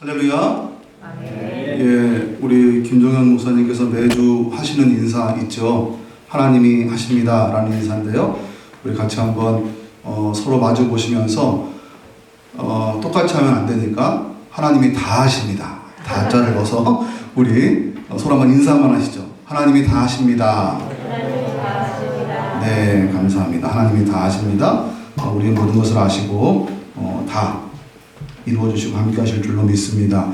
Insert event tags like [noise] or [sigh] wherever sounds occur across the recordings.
할렐루야. 아멘. 예, 우리 김종현 목사님께서 매주 하시는 인사 있죠. 하나님이 하십니다라는 인사인데요. 우리 같이 한번 어, 서로 마주 보시면서 어, 똑같이 하면 안 되니까 하나님이 다 하십니다. 다자를 넣어서 [laughs] 우리 어, 서로 한번 인사만 하시죠. 하나님이 다 하십니다. 하나님이 다 하십니다. 네, 감사합니다. 하나님이 다 하십니다. 어, 우리 모든 것을 아시고 어, 다 이루어 주시고 함께 하실 줄로 믿습니다.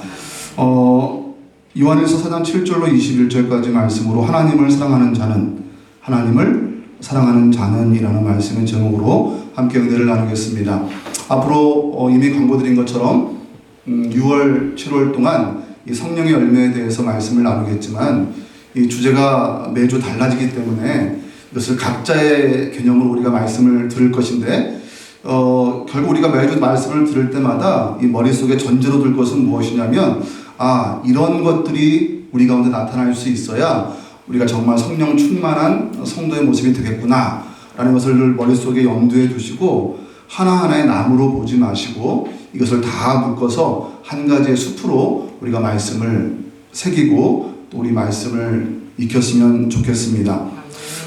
어, 요한일서 4장 7절로 21절까지 말씀으로 하나님을 사랑하는 자는 하나님을 사랑하는 자는이라는 말씀의 제목으로 함께 은혜를 나누겠습니다. 앞으로 어, 이미 광고드린 것처럼 음, 6월, 7월 동안 이 성령의 열매에 대해서 말씀을 나누겠지만 이 주제가 매주 달라지기 때문에 이것을 각자의 개념으로 우리가 말씀을 들을 것인데 어, 결국 우리가 매주 말씀을 들을 때마다 이 머릿속에 전제로 들 것은 무엇이냐면 아 이런 것들이 우리 가운데 나타날 수 있어야 우리가 정말 성령 충만한 성도의 모습이 되겠구나 라는 것을 머릿속에 염두에 두시고 하나하나의 나무로 보지 마시고 이것을 다 묶어서 한 가지의 숲으로 우리가 말씀을 새기고 또 우리 말씀을 익혔으면 좋겠습니다.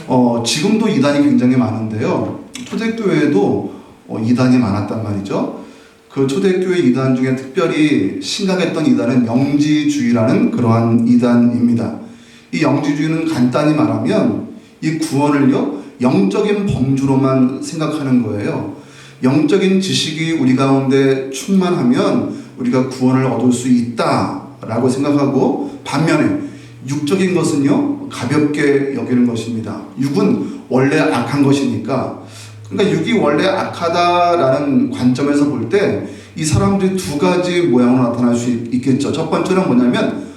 어, 지금도 이단이 굉장히 많은데요. 초대교회에도 어, 이단이 많았단 말이죠. 그 초대교회 이단 중에 특별히 심각했던 이단은 영지주의라는 그러한 이단입니다. 이 영지주의는 간단히 말하면 이 구원을요, 영적인 범주로만 생각하는 거예요. 영적인 지식이 우리 가운데 충만하면 우리가 구원을 얻을 수 있다라고 생각하고 반면에 육적인 것은요, 가볍게 여기는 것입니다. 육은 원래 악한 것이니까 그러니까 육이 원래 악하다라는 관점에서 볼 때 이 사람들이 두 가지 모양으로 나타날 수 있- 있겠죠. 첫 번째는 뭐냐면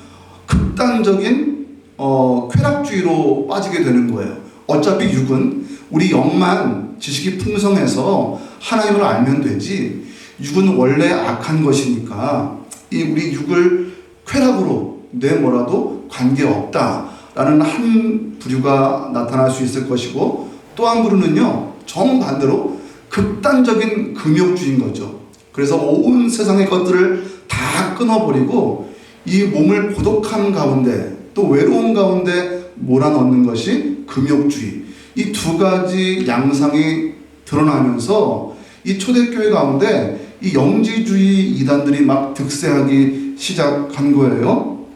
극단적인 어, 쾌락주의로 빠지게 되는 거예요. 어차피 육은 우리 영만 지식이 풍성해서 하나님을 알면 되지. 육은 원래 악한 것이니까 이 우리 육을 쾌락으로 내 뭐라도 관계 없다라는 한 부류가 나타날 수 있을 것이고 또 한 부류는요 정반대로 극단적인 금욕주의인 거죠. 그래서 온 세상의 것들을 다 끊어버리고 이 몸을 고독함 가운데 또 외로움 가운데 몰아넣는 것이 금욕주의. 이 두 가지 양상이 드러나면서 이 초대교회 가운데 이 영지주의 이단들이 막 득세하기 시작한 거예요.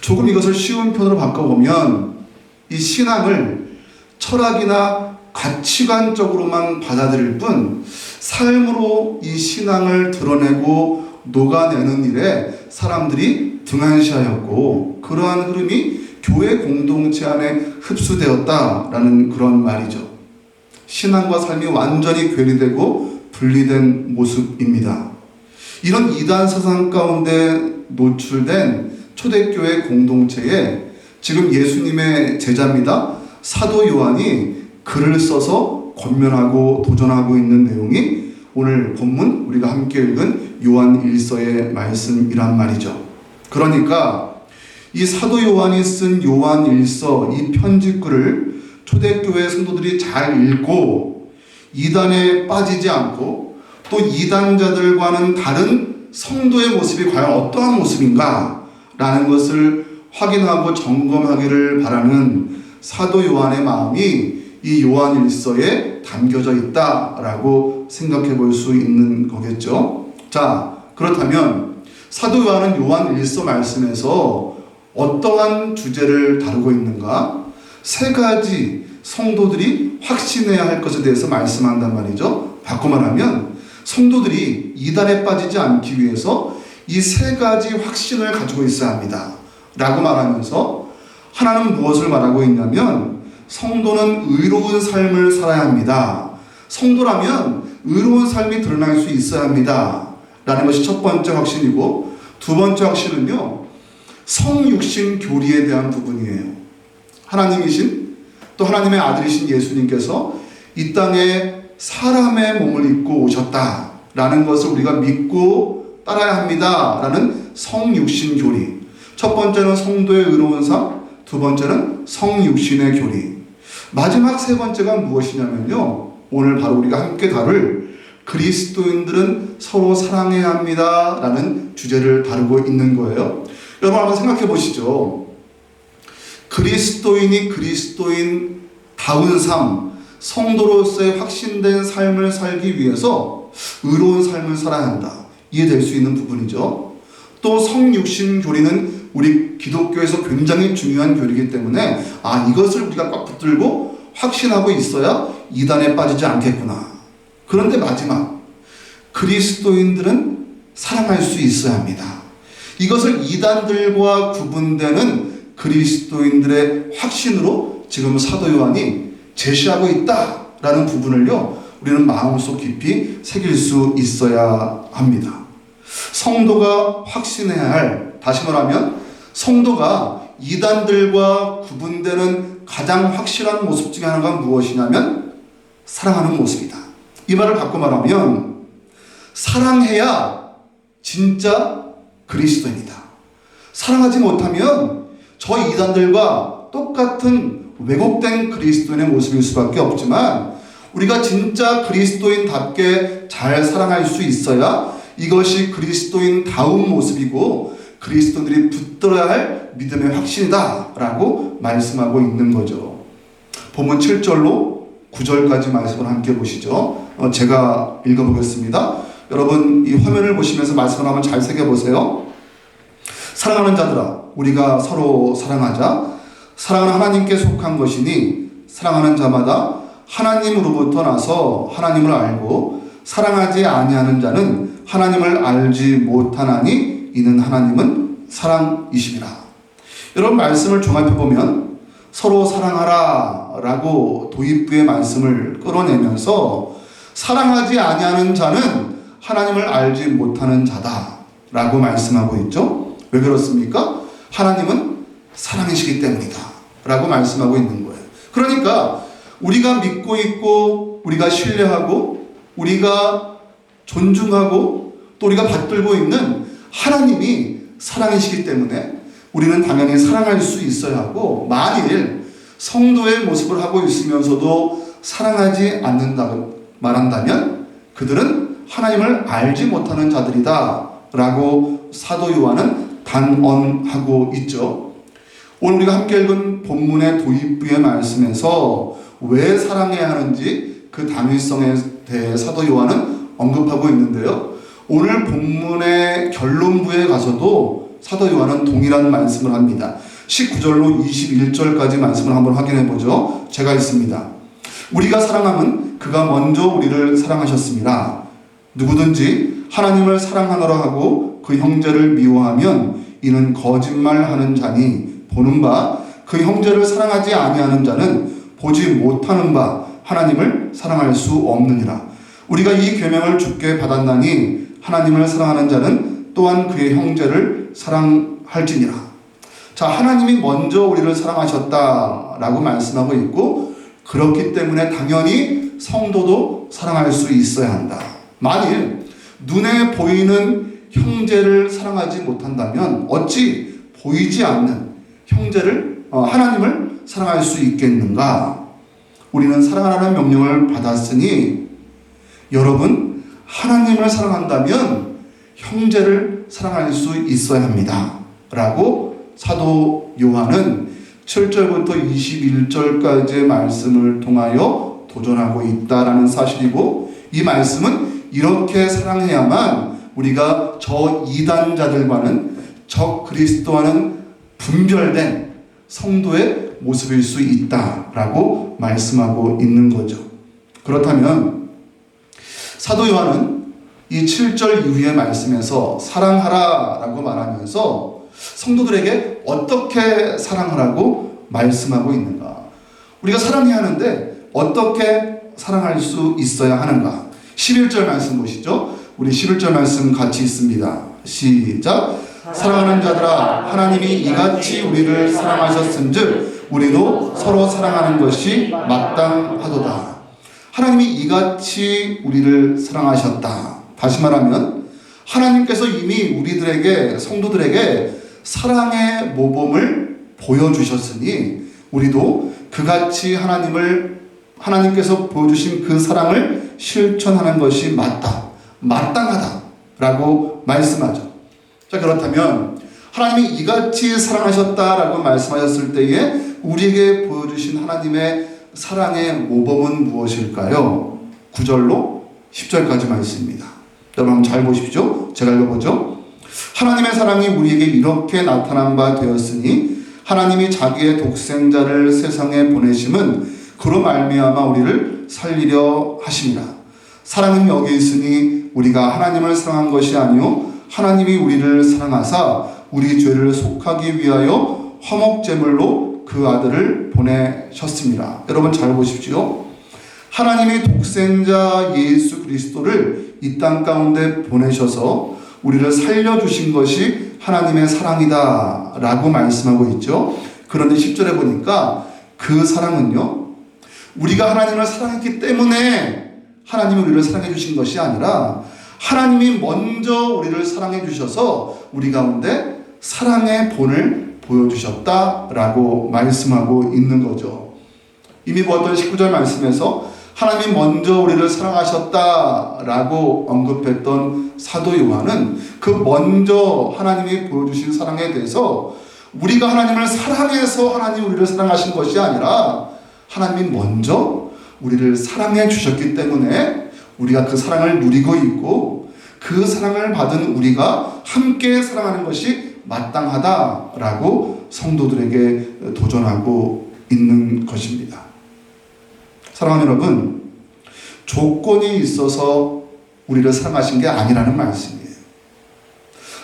조금 이것을 쉬운 편으로 바꿔보면 이 신앙을 철학이나 가치관적으로만 받아들일 뿐 삶으로 이 신앙을 드러내고 녹아내는 일에 사람들이 등한시하였고 그러한 흐름이 교회 공동체 안에 흡수되었다라는 그런 말이죠. 신앙과 삶이 완전히 괴리되고 분리된 모습입니다. 이런 이단 사상 가운데 노출된 초대교회 공동체에 지금 예수님의 제자입니다. 사도 요한이 글을 써서 권면하고 도전하고 있는 내용이 오늘 본문 우리가 함께 읽은 요한 1서의 말씀이란 말이죠. 그러니까 이 사도 요한이 쓴 요한 1서 이 편지글을 초대교회 성도들이 잘 읽고 이단에 빠지지 않고 또 이단자들과는 다른 성도의 모습이 과연 어떠한 모습인가 라는 것을 확인하고 점검하기를 바라는 사도 요한의 마음이 이 요한 일서에 담겨져 있다라고 생각해 볼 수 있는 거겠죠. 자, 그렇다면 사도 요한은 요한 일서 말씀에서 어떠한 주제를 다루고 있는가? 세 가지 성도들이 확신해야 할 것에 대해서 말씀한단 말이죠. 바꿔 말하면 성도들이 이단에 빠지지 않기 위해서 이 세 가지 확신을 가지고 있어야 합니다. 라고 말하면서 하나는 무엇을 말하고 있냐면 성도는 의로운 삶을 살아야 합니다. 성도라면 의로운 삶이 드러날 수 있어야 합니다. 라는 것이 첫 번째 확신이고 두 번째 확신은요. 성육신 교리에 대한 부분이에요. 하나님이신 또 하나님의 아들이신 예수님께서 이 땅에 사람의 몸을 입고 오셨다 라는 것을 우리가 믿고 따라야 합니다 라는 성육신 교리. 첫 번째는 성도의 의로운 삶, 두 번째는 성육신의 교리. 마지막 세 번째가 무엇이냐면요. 오늘 바로 우리가 함께 다룰 그리스도인들은 서로 사랑해야 합니다. 라는 주제를 다루고 있는 거예요. 여러분 한번 생각해 보시죠. 그리스도인이 그리스도인 다운 삶, 성도로서의 확신된 삶을 살기 위해서 의로운 삶을 살아야 한다. 이해될 수 있는 부분이죠. 또 성육신 교리는 우리 기독교에서 굉장히 중요한 교리이기 때문에 아 이것을 우리가 꽉 붙들고 확신하고 있어야 이단에 빠지지 않겠구나. 그런데 마지막 그리스도인들은 사랑할 수 있어야 합니다. 이것을 이단들과 구분되는 그리스도인들의 확신으로 지금 사도 요한이 제시하고 있다라는 부분을요 우리는 마음속 깊이 새길 수 있어야 합니다. 성도가 확신해야 할 다시 말하면 성도가 이단들과 구분되는 가장 확실한 모습 중에 하나가 무엇이냐면 사랑하는 모습이다. 이 말을 바꿔 말하면 사랑해야 진짜 그리스도입니다. 사랑하지 못하면 저 이단들과 똑같은 왜곡된 그리스도인의 모습일 수밖에 없지만 우리가 진짜 그리스도인답게 잘 사랑할 수 있어야 이것이 그리스도인다운 모습이고 그리스도인들이 붙들어야 할 믿음의 확신이다 라고 말씀하고 있는 거죠. 본문 7절로 9절까지 말씀을 함께 보시죠. 어, 제가 읽어보겠습니다. 여러분 이 화면을 보시면서 말씀을 한번 잘 새겨보세요. 사랑하는 자들아 우리가 서로 사랑하자 사랑은 하나님께 속한 것이니 사랑하는 자마다 하나님으로부터 나서 하나님을 알고 사랑하지 아니하는 자는 하나님을 알지 못하나니 이는 하나님은 사랑이심이라. 여러분 말씀을 종합해 보면 서로 사랑하라 라고 도입부의 말씀을 끌어내면서 사랑하지 아니하는 자는 하나님을 알지 못하는 자다 라고 말씀하고 있죠. 왜 그렇습니까? 하나님은 사랑이시기 때문이다. 라고 말씀하고 있는 거예요. 그러니까 우리가 믿고 있고 우리가 신뢰하고 우리가 존중하고 또 우리가 받들고 있는 하나님이 사랑이시기 때문에 우리는 당연히 사랑할 수 있어야 하고 만일 성도의 모습을 하고 있으면서도 사랑하지 않는다고 말한다면 그들은 하나님을 알지 못하는 자들이다 라고 사도 요한은 단언하고 있죠. 오늘 우리가 함께 읽은 본문의 도입부의 말씀에서 왜 사랑해야 하는지 그 당위성에 대해 사도 요한은 언급하고 있는데요. 오늘 본문의 결론부에 가서도 사도 요한은 동일한 말씀을 합니다. 19절로 21절까지 말씀을 한번 확인해 보죠. 제가 있습니다. 우리가 사랑함은 그가 먼저 우리를 사랑하셨습니다. 누구든지 하나님을 사랑하노라 하고 그 형제를 미워하면 이는 거짓말하는 자니 보는 바 그 형제를 사랑하지 아니하는 자는 보지 못하는 바 하나님을 사랑할 수 없느니라. 우리가 이 계명을 주께 받았나니 하나님을 사랑하는 자는 또한 그의 형제를 사랑할지니라. 자, 하나님이 먼저 우리를 사랑하셨다라고 말씀하고 있고 그렇기 때문에 당연히 성도도 사랑할 수 있어야 한다. 만일 눈에 보이는 형제를 사랑하지 못한다면 어찌 보이지 않는 형제를 어, 하나님을 사랑할 수 있겠는가? 우리는 사랑하라는 명령을 받았으니 여러분 하나님을 사랑한다면 형제를 사랑할 수 있어야 합니다. 라고 사도 요한은 7절부터 21절까지의 말씀을 통하여 도전하고 있다라는 사실이고 이 말씀은 이렇게 사랑해야만 우리가 저 이단자들과는 적 그리스도와는 분별된 성도의 모습일 수 있다라고 말씀하고 있는 거죠. 그렇다면 사도 요한은 이 7절 이후의 말씀에서 사랑하라 라고 말하면서 성도들에게 어떻게 사랑하라고 말씀하고 있는가? 우리가 사랑해야 하는데 어떻게 사랑할 수 있어야 하는가? 11절 말씀 보시죠. 우리 11절 말씀 같이 있습니다. 시작. 사랑하는 자들아 하나님이 이같이 우리를 사랑하셨은즉 우리도 서로 사랑하는 것이 마땅하도다. 하나님이 이같이 우리를 사랑하셨다. 다시 말하면 하나님께서 이미 우리들에게 성도들에게 사랑의 모범을 보여주셨으니 우리도 그같이 하나님을 하나님께서 보여주신 그 사랑을 실천하는 것이 맞다, 마땅하다라고 말씀하죠. 자 그렇다면 하나님이 이같이 사랑하셨다라고 말씀하셨을 때에 우리에게 보여주신 하나님의 사랑의 모범은 무엇일까요? 9절로 10절까지 말씀입니다. 여러분 잘 보십시오. 제가 읽어보죠. 하나님의 사랑이 우리에게 이렇게 나타난 바 되었으니 하나님이 자기의 독생자를 세상에 보내심은 그로 말미암아 우리를 살리려 하심이라. 사랑은 여기 있으니 우리가 하나님을 사랑한 것이 아니요 하나님이 우리를 사랑하사 우리 죄를 속하기 위하여 화목제물로 그 아들을 보내셨습니다. 여러분 잘 보십시오. 하나님이 독생자 예수 그리스도를 이 땅 가운데 보내셔서 우리를 살려주신 것이 하나님의 사랑이다 라고 말씀하고 있죠. 그런데 10절에 보니까 그 사랑은요, 우리가 하나님을 사랑했기 때문에 하나님이 우리를 사랑해 주신 것이 아니라 하나님이 먼저 우리를 사랑해 주셔서 우리 가운데 사랑의 본을 보여주셨다라고 말씀하고 있는 거죠. 이미 보았던 19절 말씀에서 하나님이 먼저 우리를 사랑하셨다라고 언급했던 사도 요한은 그 먼저 하나님이 보여주신 사랑에 대해서 우리가 하나님을 사랑해서 하나님 우리를 사랑하신 것이 아니라 하나님이 먼저 우리를 사랑해 주셨기 때문에 우리가 그 사랑을 누리고 있고 그 사랑을 받은 우리가 함께 사랑하는 것이 마땅하다라고 성도들에게 도전하고 있는 것입니다. 사랑하는 여러분, 조건이 있어서 우리를 사랑하신 게 아니라는 말씀이에요.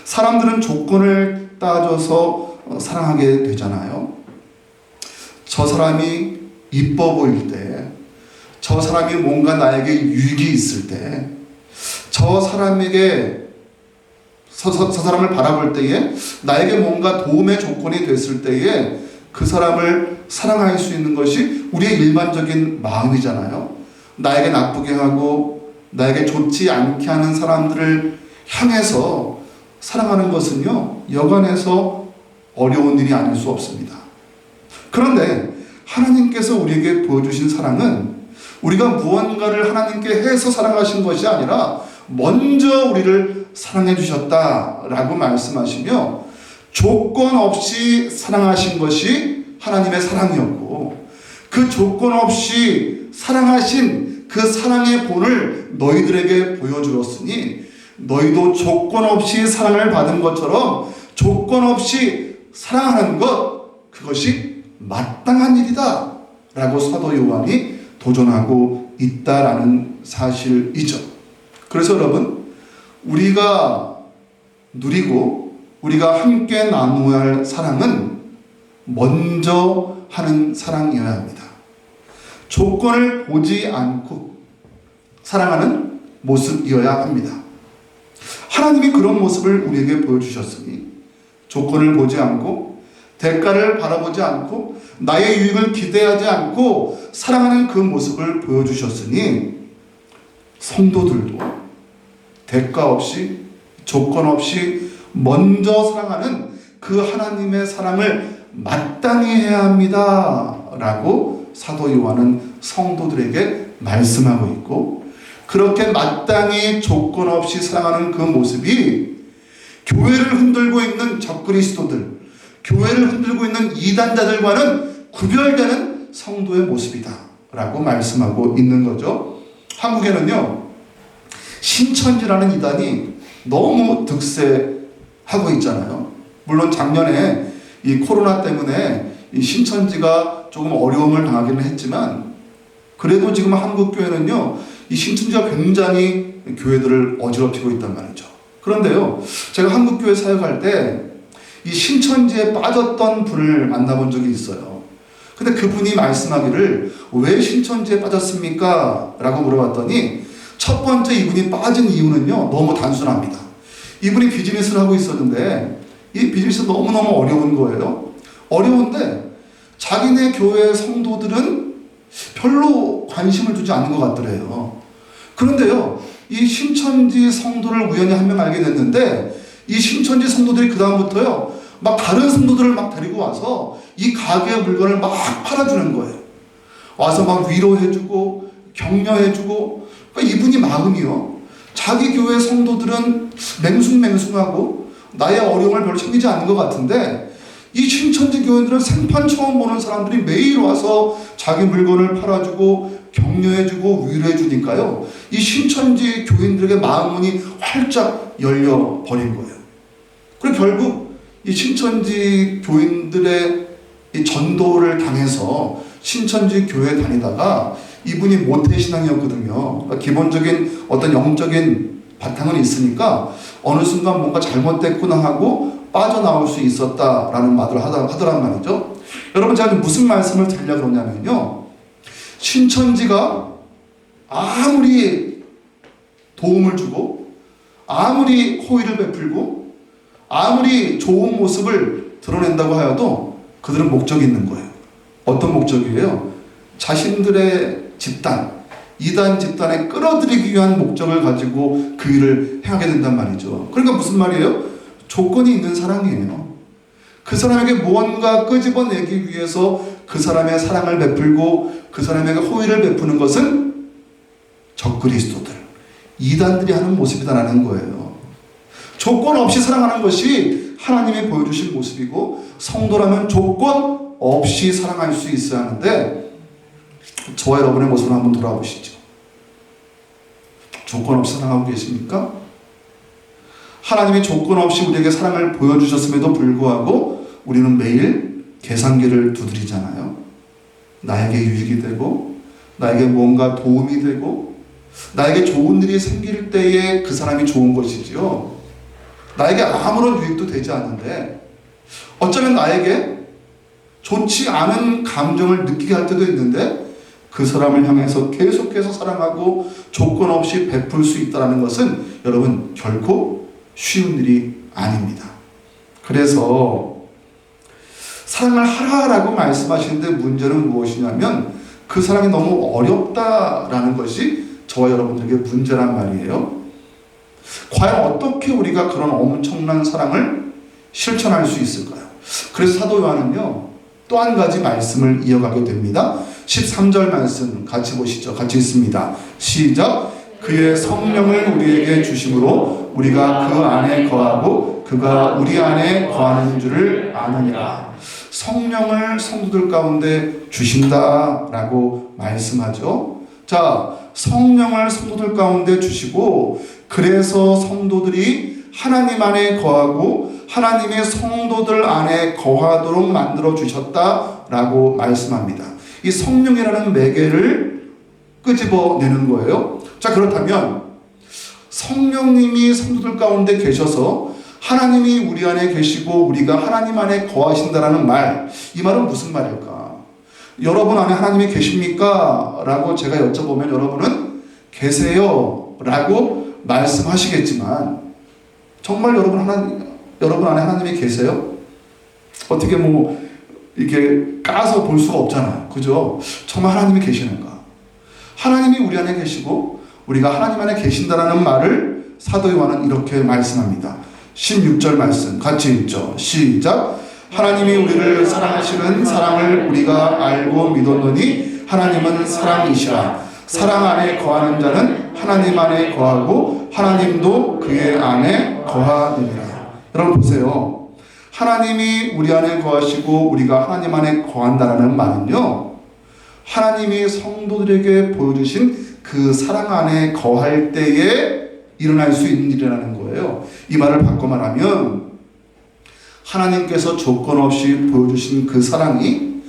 사람들은 조건을 따져서 어, 사랑하게 되잖아요. 저 사람이 이뻐 보일 때, 저 사람이 뭔가 나에게 유익이 있을 때, 저 사람에게 서, 서, 저 사람을 바라볼 때에 나에게 뭔가 도움의 조건이 됐을 때에 그 사람을 사랑할 수 있는 것이 우리의 일반적인 마음이잖아요. 나에게 나쁘게 하고 나에게 좋지 않게 하는 사람들을 향해서 사랑하는 것은요, 여간해서 어려운 일이 아닐 수 없습니다. 그런데 하나님께서 우리에게 보여주신 사랑은 우리가 무언가를 하나님께 해서 사랑하신 것이 아니라 먼저 우리를 사랑해 주셨다라고 말씀하시며 조건 없이 사랑하신 것이 하나님의 사랑이었고 그 조건 없이 사랑하신 그 사랑의 본을 너희들에게 보여주었으니 너희도 조건 없이 사랑을 받은 것처럼 조건 없이 사랑하는 것 그것이 마땅한 일이다 라고 사도 요한이 도전하고 있다라는 사실이죠. 그래서 여러분 우리가 누리고 우리가 함께 나누어야 할 사랑은 먼저 하는 사랑이어야 합니다. 조건을 보지 않고 사랑하는 모습이어야 합니다. 하나님이 그런 모습을 우리에게 보여주셨으니 조건을 보지 않고 대가를 바라보지 않고 나의 유익을 기대하지 않고 사랑하는 그 모습을 보여주셨으니 성도들도 대가 없이 조건 없이 먼저 사랑하는 그 하나님의 사랑을 마땅히 해야 합니다. 라고 사도 요한은 성도들에게 말씀하고 있고 그렇게 마땅히 조건 없이 사랑하는 그 모습이 교회를 흔들고 있는 적그리스도들, 교회를 흔들고 있는 이단자들과는 구별되는 성도의 모습이다. 라고 말씀하고 있는 거죠. 한국에는요, 신천지라는 이단이 너무 득세하고 있잖아요. 물론 작년에 이 코로나 때문에 이 신천지가 조금 어려움을 당하기는 했지만 그래도 지금 한국 교회는요 이 신천지가 굉장히 교회들을 어지럽히고 있단 말이죠. 그런데요 제가 한국 교회 사역할 때 이 신천지에 빠졌던 분을 만나본 적이 있어요. 근데 그분이 말씀하기를 왜 신천지에 빠졌습니까? 라고 물어봤더니 첫 번째 이분이 빠진 이유는요 너무 단순합니다. 이분이 비즈니스를 하고 있었는데 이 비즈니스 너무너무 어려운 거예요. 어려운데 자기네 교회 성도들은 별로 관심을 두지 않는 것 같더래요. 그런데요, 이 신천지 성도를 우연히 한 명 알게 됐는데, 이 신천지 성도들이 그다음부터요, 막 다른 성도들을 막 데리고 와서 이 가게의 물건을 막 팔아주는 거예요. 와서 막 위로해주고, 격려해주고, 이분이 마음이요. 자기 교회 성도들은 맹숭맹숭하고 나의 어려움을 별로 챙기지 않는 것 같은데 이 신천지 교인들은 생판 처음 보는 사람들이 매일 와서 자기 물건을 팔아주고 격려해주고 위로해주니까요. 이 신천지 교인들에게 마음문이 활짝 열려 버린 거예요. 그리고 결국 이 신천지 교인들의 이 전도를 당해서 신천지 교회 다니다가 이분이 모태 신앙이었거든요. 그러니까 기본적인 어떤 영적인 바탕은 있으니까 어느 순간 뭔가 잘못됐구나 하고 빠져나올 수 있었다라는 말을 하더, 하더란 말이죠. 여러분 제가 무슨 말씀을 드리려고 그러냐면요. 신천지가 아무리 도움을 주고 아무리 호의를 베풀고 아무리 좋은 모습을 드러낸다고 하여도 그들은 목적이 있는 거예요. 어떤 목적이에요? 자신들의 집단, 이단 집단에 끌어들이기 위한 목적을 가지고 그 일을 행하게 된단 말이죠. 그러니까 무슨 말이에요? 조건이 있는 사랑이에요. 그 사람에게 무언가 끄집어내기 위해서 그 사람의 사랑을 베풀고 그 사람에게 호의를 베푸는 것은 적그리스도들, 이단들이 하는 모습이다라는 거예요. 조건 없이 사랑하는 것이 하나님이 보여주신 모습이고 성도라면 조건 없이 사랑할 수 있어야 하는데 저와 여러분의 모습을 한번 돌아보시죠. 조건 없이 사랑하고 계십니까? 하나님이 조건 없이 우리에게 사랑을 보여주셨음에도 불구하고 우리는 매일 계산기를 두드리잖아요. 나에게 유익이 되고, 나에게 뭔가 도움이 되고, 나에게 좋은 일이 생길 때에 그 사람이 좋은 것이지요. 나에게 아무런 유익도 되지 않는데, 어쩌면 나에게 좋지 않은 감정을 느끼게 할 때도 있는데, 그 사람을 향해서 계속해서 사랑하고 조건 없이 베풀 수 있다는 것은 여러분 결코 쉬운 일이 아닙니다. 그래서 사랑을 하라라고 말씀하시는데 문제는 무엇이냐면 그 사랑이 너무 어렵다라는 것이 저와 여러분들에게 문제란 말이에요. 과연 어떻게 우리가 그런 엄청난 사랑을 실천할 수 있을까요? 그래서 사도 요한은요, 또 한 가지 말씀을 이어가게 됩니다. 13절 말씀 같이 보시죠. 같이 있습니다. 시작. 그의 성령을 우리에게 주심으로 우리가 그 안에 거하고 그가 우리 안에 거하는 줄을 아느니라. 성령을 성도들 가운데 주신다라고 말씀하죠. 자, 성령을 성도들 가운데 주시고 그래서 성도들이 하나님 안에 거하고 하나님의 성도들 안에 거하도록 만들어 주셨다라고 말씀합니다. 이 성령이라는 매개를 끄집어내는 거예요. 자, 그렇다면 성령님이 성도들 가운데 계셔서 하나님이 우리 안에 계시고 우리가 하나님 안에 거하신다라는 말, 이 말은 무슨 말일까? 여러분 안에 하나님이 계십니까? 라고 제가 여쭤보면 여러분은 계세요. 라고 말씀하시겠지만, 정말 여러분 하나님, 여러분 안에 하나님이 계세요? 어떻게 뭐, 이렇게 까서 볼 수가 없잖아요. 그죠? 정말 하나님이 계시는가? 하나님이 우리 안에 계시고, 우리가 하나님 안에 계신다라는 말을 사도 요한은 이렇게 말씀합니다. 16절 말씀 같이 읽죠. 시작. 하나님이 우리를 사랑하시는 사랑을 우리가 알고 믿었노니 하나님은 사랑이시라. 사랑 안에 거하는 자는 하나님 안에 거하고 하나님도 그의 안에 거하느니라. 여러분 보세요. 하나님이 우리 안에 거하시고 우리가 하나님 안에 거한다라는 말은요. 하나님이 성도들에게 보여주신 그 사랑 안에 거할 때에 일어날 수 있는 일이라는 거예요. 이 말을 바꿔 말하면 하나님께서 조건 없이 보여주신 그 사랑이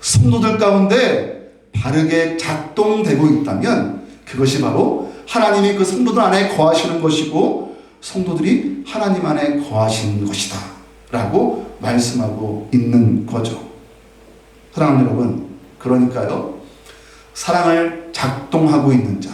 성도들 가운데 바르게 작동되고 있다면 그것이 바로 하나님이 그 성도들 안에 거하시는 것이고 성도들이 하나님 안에 거하시는 것이다. 라고 말씀하고 있는 거죠. 사랑하는 여러분, 그러니까요. 사랑을 작동하고 있는 자,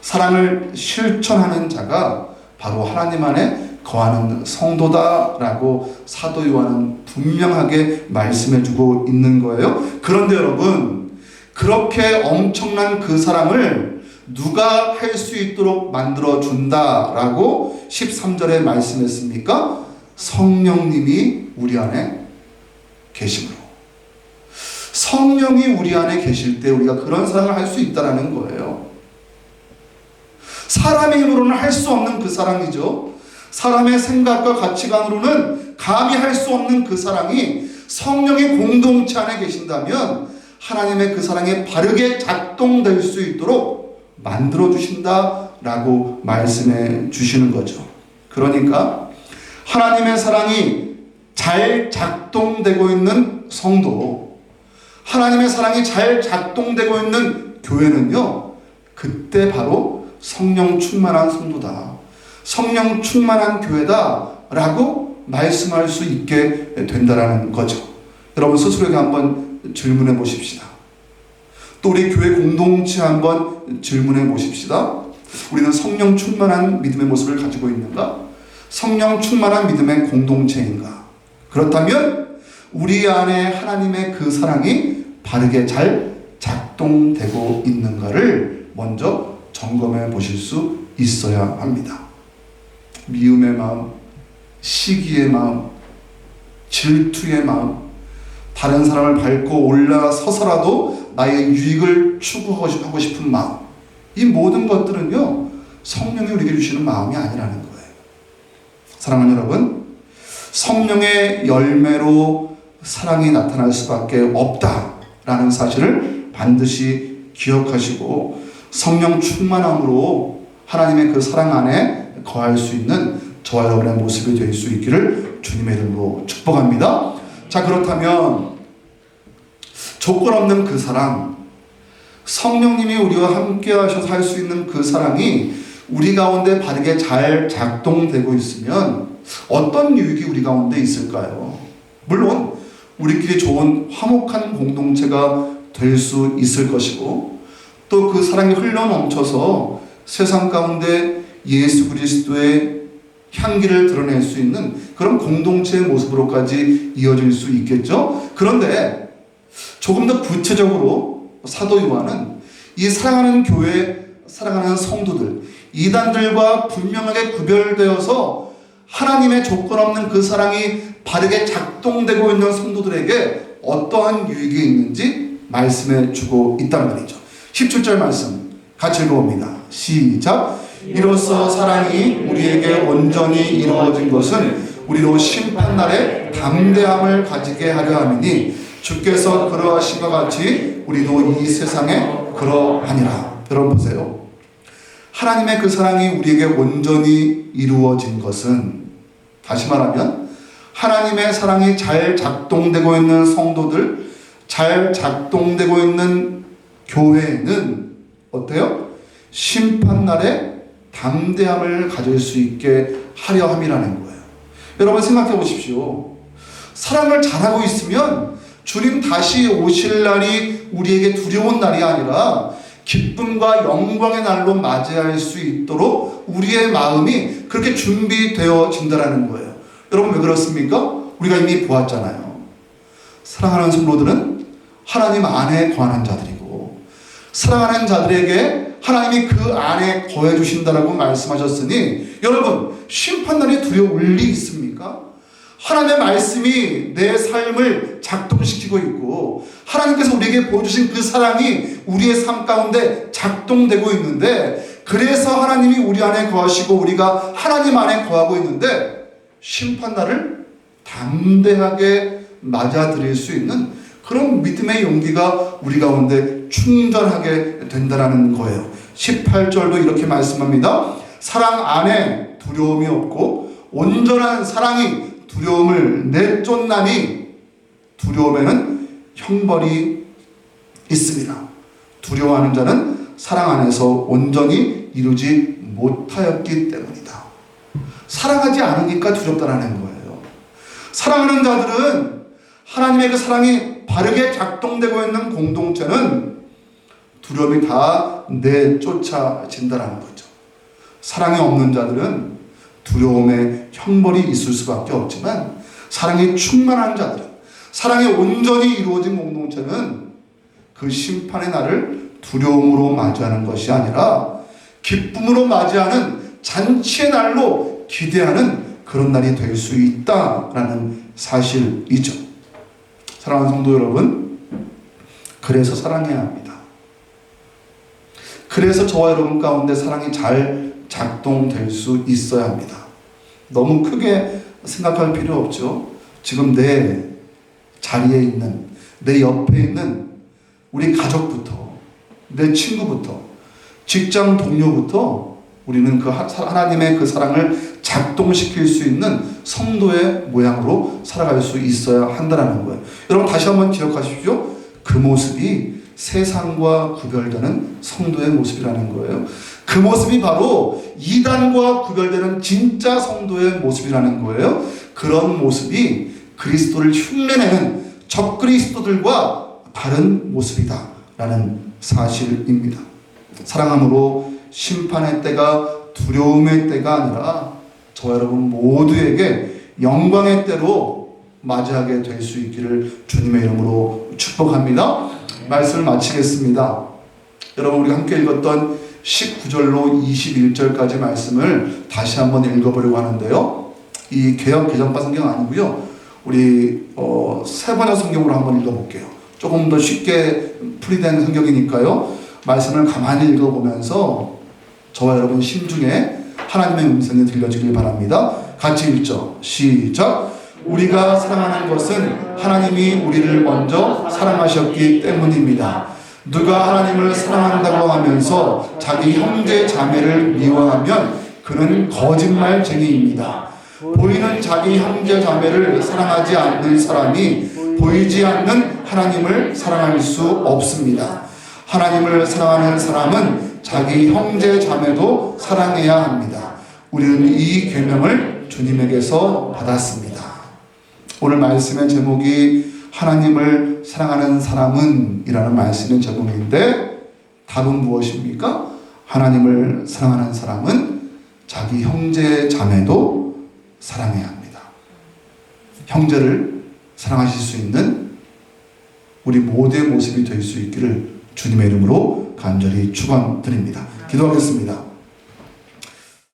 사랑을 실천하는 자가 바로 하나님 안에 거하는 성도다라고 사도 요한은 분명하게 말씀해 주고 있는 거예요. 그런데 여러분, 그렇게 엄청난 그 사랑을 누가 할 수 있도록 만들어 준다라고 13절에 말씀했습니까? 성령님이 우리 안에 계심으로. 성령이 우리 안에 계실 때 우리가 그런 사랑을 할 수 있다라는 거예요. 사람의 힘으로는 할 수 없는 그 사랑이죠. 사람의 생각과 가치관으로는 감히 할 수 없는 그 사랑이 성령의 공동체 안에 계신다면 하나님의 그 사랑이 바르게 작동될 수 있도록 만들어 주신다라고 말씀해 주시는 거죠. 그러니까 하나님의 사랑이 잘 작동되고 있는 성도, 하나님의 사랑이 잘 작동되고 있는 교회는요, 그때 바로 성령 충만한 성도다. 성령 충만한 교회다 라고 말씀할 수 있게 된다라는 거죠. 여러분 스스로에게 한번 질문해 보십시다. 또 우리 교회 공동체 한번 질문해 보십시다. 우리는 성령 충만한 믿음의 모습을 가지고 있는가? 성령 충만한 믿음의 공동체인가? 그렇다면 우리 안에 하나님의 그 사랑이 바르게 잘 작동되고 있는가를 먼저 점검해 보실 수 있어야 합니다. 미움의 마음, 시기의 마음, 질투의 마음, 다른 사람을 밟고 올라서서라도 나의 유익을 추구하고 싶은 마음, 이 모든 것들은요, 성령이 우리에게 주시는 마음이 아니라는 거예요. 사랑하는 여러분, 성령의 열매로 사랑이 나타날 수밖에 없다라는 사실을 반드시 기억하시고 성령 충만함으로 하나님의 그 사랑 안에 거할 수 있는 저와 여러분의 모습이 될 수 있기를 주님의 이름으로 축복합니다. 자, 그렇다면 조건 없는 그 사랑, 성령님이 우리와 함께 하셔서 할 수 있는 그 사랑이 우리 가운데 바르게 잘 작동되고 있으면 어떤 유익이 우리 가운데 있을까요? 물론 우리끼리 좋은 화목한 공동체가 될 수 있을 것이고 또 그 사랑이 흘러 넘쳐서 세상 가운데 예수 그리스도의 향기를 드러낼 수 있는 그런 공동체의 모습으로까지 이어질 수 있겠죠. 그런데 조금 더 구체적으로 사도 요한은 이 사랑하는 교회, 사랑하는 성도들, 이단들과 분명하게 구별되어서 하나님의 조건 없는 그 사랑이 바르게 작동되고 있는 성도들에게 어떠한 유익이 있는지 말씀해 주고 있단 말이죠. 17절 말씀 같이 읽어봅니다. 시작. 이로써 사랑이 우리에게 온전히 이루어진 것은 우리로 심판날에 담대함을 가지게 하려 함이니 주께서 그러하신 것 같이 우리도 이 세상에 그러하니라. 여러분 보세요. 하나님의 그 사랑이 우리에게 온전히 이루어진 것은 다시 말하면 하나님의 사랑이 잘 작동되고 있는 성도들, 잘 작동되고 있는 교회는 어때요? 심판날에 담대함을 가질 수 있게 하려 함이라는 거예요. 여러분 생각해 보십시오. 사랑을 잘하고 있으면 주님 다시 오실 날이 우리에게 두려운 날이 아니라 기쁨과 영광의 날로 맞이할 수 있도록 우리의 마음이 그렇게 준비되어진다는 거예요. 여러분 왜 그렇습니까? 우리가 이미 보았잖아요. 사랑하는 성도들은 하나님 안에 거하는 자들이고 사랑하는 자들에게 하나님이 그 안에 거해 주신다라고 말씀하셨으니 여러분 심판날이 두려울 리 있습니까? 하나님의 말씀이 내 삶을 작동시키고 있고 하나님께서 우리에게 보여주신 그 사랑이 우리의 삶 가운데 작동되고 있는데 그래서 하나님이 우리 안에 거하시고 우리가 하나님 안에 거하고 있는데 심판날을 담대하게 맞아들일 수 있는 그런 믿음의 용기가 우리 가운데 충전하게 된다는 거예요. 18절도 이렇게 말씀합니다. 사랑 안에 두려움이 없고 온전한 사랑이 두려움을 내쫓나니 두려움에는 형벌이 있습니다. 두려워하는 자는 사랑 안에서 온전히 이루지 못하였기 때문이다. 사랑하지 않으니까 두렵다라는 거예요. 사랑하는 자들은 하나님의 그 사랑이 바르게 작동되고 있는 공동체는 두려움이 다 내쫓아진다라는 거죠. 사랑이 없는 자들은 두려움의 형벌이 있을 수밖에 없지만 사랑이 충만한 자들은 사랑이 온전히 이루어진 공동체는 그 심판의 날을 두려움으로 맞이하는 것이 아니라 기쁨으로 맞이하는 잔치의 날로 기대하는 그런 날이 될 수 있다라는 사실이죠. 사랑하는 성도 여러분, 그래서 사랑해야 합니다. 그래서 저와 여러분 가운데 사랑이 잘 작동될 수 있어야 합니다. 너무 크게 생각할 필요 없죠. 지금 내 자리에 있는, 내 옆에 있는 우리 가족부터, 내 친구부터, 직장 동료부터 우리는 그 하- 하나님의 그 사랑을 작동시킬 수 있는 성도의 모양으로 살아갈 수 있어야 한다는 거예요. 여러분 다시 한번 기억하십시오. 그 모습이 세상과 구별되는 성도의 모습이라는 거예요. 그 모습이 바로 이단과 구별되는 진짜 성도의 모습이라는 거예요. 그런 모습이 그리스도를 흉내내는 적그리스도들과 다른 모습이다 라는 사실입니다. 사랑함으로 심판의 때가 두려움의 때가 아니라 저 여러분 모두에게 영광의 때로 맞이하게 될 수 있기를 주님의 이름으로 축복합니다. 말씀을 마치겠습니다. 여러분 우리가 함께 읽었던 19절로 21절까지 말씀을 다시 한번 읽어보려고 하는데요. 이 개혁 개정파 성경 아니고요. 우리 어, 세 번역 성경으로 한번 읽어볼게요. 조금 더 쉽게 풀이된 성경이니까요. 말씀을 가만히 읽어보면서 저와 여러분 심중에 하나님의 음성이 들려주길 바랍니다. 같이 읽죠. 시작. 우리가 사랑하는 것은 하나님이 우리를 먼저 사랑하셨기 때문입니다. 누가 하나님을 사랑한다고 하면서 자기 형제 자매를 미워하면 그는 거짓말쟁이입니다. 보이는 자기 형제 자매를 사랑하지 않는 사람이 보이지 않는 하나님을 사랑할 수 없습니다. 하나님을 사랑하는 사람은 자기 형제 자매도 사랑해야 합니다. 우리는 이 계명을 주님에게서 받았습니다. 오늘 말씀의 제목이 하나님을 사랑하는 사람은 이라는 말씀의 제목인데 답은 무엇입니까? 하나님을 사랑하는 사람은 자기 형제 자매도 사랑해야 합니다. 형제를 사랑하실 수 있는 우리 모두의 모습이 될 수 있기를 주님의 이름으로 간절히 축원드립니다. 기도하겠습니다.